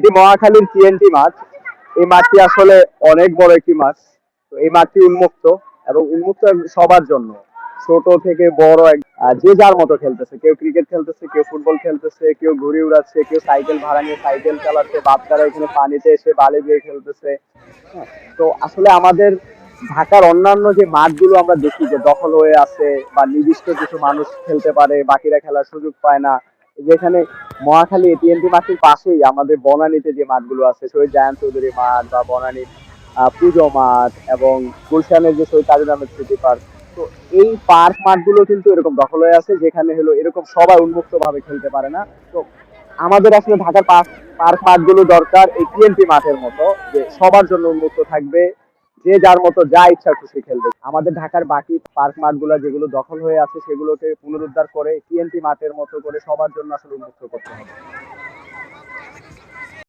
এটি মহাখালীর টিএনটি মাঠ। এই মাঠটি আসলে অনেক বড় একটি মাঠ। তো এই মাঠটি উন্মুক্ত এবং উন্মুক্ত সবার জন্য। ছোট থেকে বড় এক- যে যার মতো খেলতেছে। কেউ ক্রিকেট খেলতেছে কেউ ফুটবল খেলতেছে কেউ ঘুড়ি উড়াচ্ছে কেউ সাইকেল ভাড়া নিয়ে সাইকেল চালাচ্ছে বাচ্চারা এখানে পানিতে এসে বালি দিয়ে খেলতেছে। হ্যাঁ, তো আসলে আমাদের ঢাকার অন্যান্য যে মাঠগুলো আমরা দেখি যে দখল হয়ে আছে বা নির্দিষ্ট কিছু মানুষ খেলতে পারে বাকিরা খেলার সুযোগ পায় না যেখানে মহাখালী এটিএনটি মাঠের পাশেই আমাদের বনানীতে যে মাঠগুলো আছে, শহীদ জায়ান চৌধুরী মাঠ বা বনানী পুজো মাঠ এবং গুলশানের যে শহীদ তাজুল আহমেদ স্মৃতি পার্ক, তো এই পার্ক মাঠগুলো কিন্তু এরকম দখল হয়ে আছে, যেখানে হলো এরকম সবাই উন্মুক্ত ভাবে খেলতে পারে না। তো আমাদের আসলে ঢাকার পার্ক পার্ক মাঠগুলো দরকার এই টিএনটি মাঠের মতো, যে সবার জন্য উন্মুক্ত থাকবে। যে যার মতো যা ইচ্ছা খুশি খেলবে। আমাদের ঢাকার বাকি পার্ক মাঠগুলো যেগুলো দখল হয়ে আছে, সেগুলোকে পুনরুদ্ধার করে টিএনটি মাঠের মতো করে সবার জন্য আসলে উন্মুক্ত করতে হবে।